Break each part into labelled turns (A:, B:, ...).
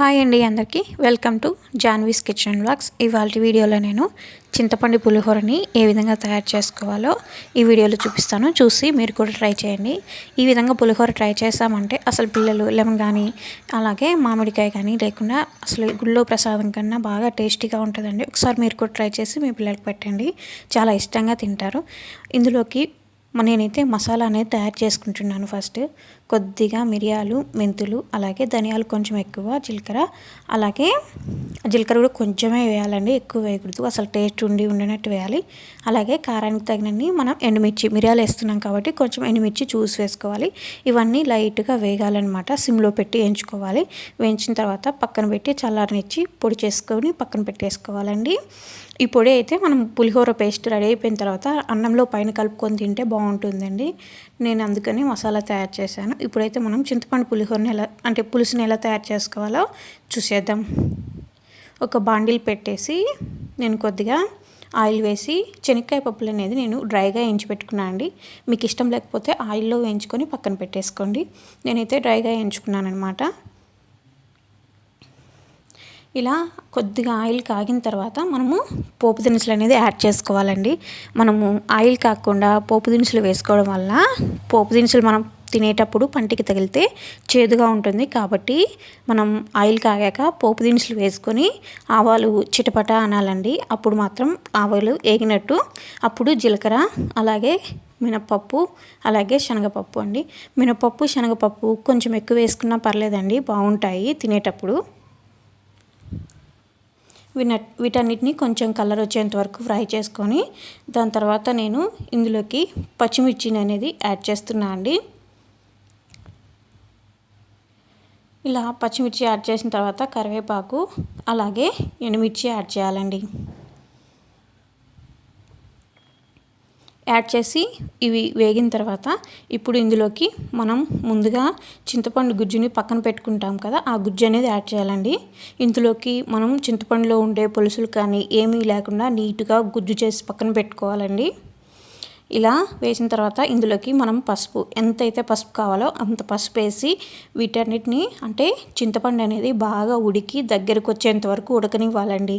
A: Hi అండి అందరికీ. Welcome to Janvi's kitchen blogs ఇవాళ వీడియోలో నేను చింతపండు పులిహోరని ఏ విధంగా తయారు చేసుకోవాలో ఈ వీడియోలో చూపిస్తాను. చూసి మీరు కూడా ట్రై చేయండి. ఈ విధంగా పులిహోర ట్రై చేసామంటే అసలు పిల్లలు లెమన్ కానీ అలాగే మామిడికాయ కానీ లేకుండా అసలు గుళ్ళో ప్రసాదం కన్నా బాగా టేస్టీగా ఉంటుందండి. ఒకసారి మీరు కూడా ట్రై చేసి మీ పిల్లలకు పెట్టండి. చాలా ఇష్టంగా తింటారు. ఇందులోకి నేనైతే మసాలా అనేది తయారు చేసుకుంటున్నాను ఫస్ట్. కొద్దిగా మిరియాలు మెంతులు అలాగే ధనియాలు కొంచెం ఎక్కువ జీలకర్ర అలాగే జీలకర్ర కూడా కొంచెమే వేయాలండి ఎక్కువ వేయకూడదు. అసలు టేస్ట్ ఉండి ఉండినట్టు వేయాలి. అలాగే కారానికి తగినన్ని మనం ఎండుమిర్చి మిరియాలు వేస్తున్నాం కాబట్టి కొంచెం ఎండుమిర్చి చూసి వేసుకోవాలి. ఇవన్నీ లైట్గా వేగాలన్నమాట సిమ్లో పెట్టి వేయించుకోవాలి. వేయించిన తర్వాత పక్కన పెట్టి చల్లారనిచ్చి పొడి చేసుకొని పక్కన పెట్టేసుకోవాలండి. ఈ పొడి అయితే మనం పులిహోర పేస్ట్ రెడీ అయిపోయిన తర్వాత అన్నంలో పైన కలుపుకొని తింటే బాగుంటుందండి. నేను అందుకని మసాలా తయారు చేశాను. ఇప్పుడైతే మనం చింతపండు పులిహోరని ఎలా అంటే పులుసుని ఎలా తయారు చేసుకోవాలో చూసేద్దాం. ఒక బాండిల్ పెట్టేసి నేను కొద్దిగా ఆయిల్ వేసి శనక్కాయ పప్పులు అనేది నేను డ్రైగా వేయించి పెట్టుకున్నాను అండి. మీకు ఇష్టం లేకపోతే ఆయిల్లో వేయించుకొని పక్కన పెట్టేసుకోండి. నేనైతే డ్రైగా వేయించుకున్నాను అనమాట ఇలా కొద్దిగా ఆయిల్ కాగిన తర్వాత మనము పోపు దినుసులు అనేది యాడ్ చేసుకోవాలండి. మనము ఆయిల్ కాకుండా పోపు దినుసులు వేసుకోవడం వల్ల పోపు దినుసులు మనం తినేటప్పుడు పంటికి తగిలితే చేదుగా ఉంటుంది. కాబట్టి మనం ఆయిల్ కాగాక పోపు దినుసులు వేసుకొని ఆవాలు చిటపట అనాలండి. అప్పుడు మాత్రం ఆవాలు వేగినట్టు అప్పుడు జీలకర్ర అలాగే మినపప్పు అలాగే శనగపప్పు అండి. మినపప్పు శనగపప్పు కొంచెం ఎక్కువ వేసుకున్నా పర్లేదండి బాగుంటాయి తినేటప్పుడు. వీటన్నిటిని కొంచెం కలర్ వచ్చేంత వరకు ఫ్రై చేసుకొని దాని తర్వాత నేను ఇందులోకి పచ్చిమిర్చిని అనేది యాడ్ చేస్తున్నా అండి. ఇలా పచ్చిమిర్చి యాడ్ చేసిన తర్వాత కరివేపాకు అలాగే ఎండుమిర్చి యాడ్ చేయాలండి. యాడ్ చేసి ఇవి వేగిన తర్వాత ఇప్పుడు ఇందులోకి మనం ముందుగా చింతపండు గుజ్జుని పక్కన పెట్టుకుంటాం కదా ఆ గుజ్జు అనేది యాడ్ చేయాలండి. ఇందులోకి మనం చింతపండులో ఉండే పులుసులు కానీ ఏమీ లేకుండా నీట్గా గుజ్జు చేసి పక్కన పెట్టుకోవాలండి. ఇలా వేసిన తర్వాత ఇందులోకి మనం పసుపు ఎంతైతే పసుపు కావాలో అంత పసుపు వేసి వీటన్నిటిని అంటే చింతపండు అనేది బాగా ఉడికి దగ్గరకు వచ్చేంత వరకు ఉడకనివ్వాలండి.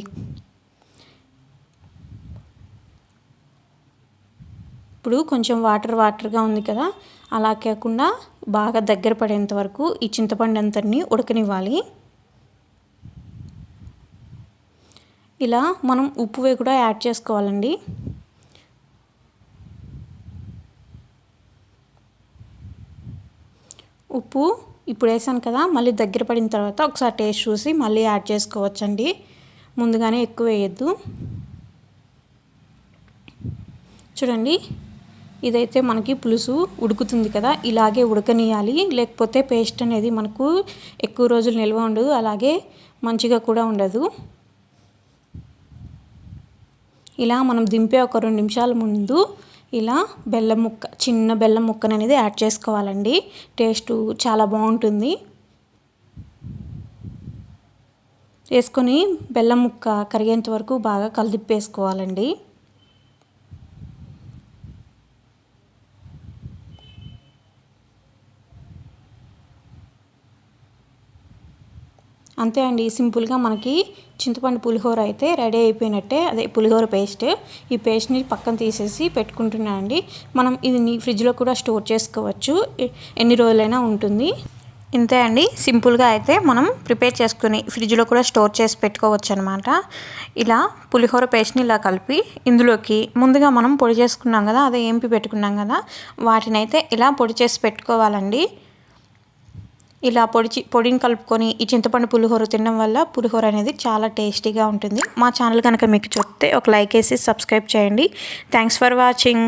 A: ఇప్పుడు కొంచెం వాటర్ వాటర్గా ఉంది కదా అలా కాకుండా బాగా దగ్గర పడేంత వరకు ఈ చింతపండు అంతని ఉడకనివ్వాలి. ఇలా మనం ఉప్పు కూడా యాడ్ చేసుకోవాలండి. ఉప్పు ఇప్పుడు వేసాను కదా మళ్ళీ దగ్గర పడిన తర్వాత ఒకసారి టేస్ట్ చూసి మళ్ళీ యాడ్ చేసుకోవచ్చండి. ముందుగానే ఎక్కువ వేయద్దు. చూడండి ఇదైతే మనకి పులుసు ఉడుకుతుంది కదా ఇలాగే ఉడకనియాలి. లేకపోతే పేస్ట్ అనేది మనకు ఎక్కువ రోజులు నిల్వ ఉండదు అలాగే మంచిగా కూడా ఉండదు. ఇలా మనం దింపే ఒక రెండు నిమిషాల ముందు ఇలా బెల్లం ముక్క చిన్న బెల్లం ముక్కను అనేది యాడ్ చేసుకోవాలండి. టేస్ట్ చాలా బాగుంటుంది. వేసుకొని బెల్లం ముక్క కరిగేంత వరకు బాగా కలిదిప్పేసుకోవాలండి అంతే అండి. సింపుల్గా మనకి చింతపండు పులిహోర అయితే రెడీ అయిపోయినట్టే అదే పులిహోర పేస్ట్. ఈ పేస్ట్ని పక్కన తీసేసి పెట్టుకుంటున్నాను అండి. మనం ఇది ఫ్రిడ్జ్లో కూడా స్టోర్ చేసుకోవచ్చు. ఎన్ని రోజులైనా ఉంటుంది. ఇంతే అండి. సింపుల్గా అయితే మనం ప్రిపేర్ చేసుకుని ఫ్రిడ్జ్లో కూడా స్టోర్ చేసి పెట్టుకోవచ్చు అనమాట ఇలా పులిహోర పేస్ట్ని ఇలా కలిపి ఇందులోకి ముందుగా మనం పొడి చేసుకున్నాం కదా అదే ఏంపి పెట్టుకున్నాం కదా వాటిని అయితే ఇలా పొడి చేసి పెట్టుకోవాలండి. ఇలా పొడిచి పొడిని కలుపుకొని ఈ చింతపండు పులిహోర తినడం వల్ల పులిహోర అనేది చాలా టేస్టీగా ఉంటుంది. మా ఛానల్ కనుక మీకు చెప్తే ఒక లైక్ వేసి సబ్స్క్రైబ్ చేయండి. Thanks for watching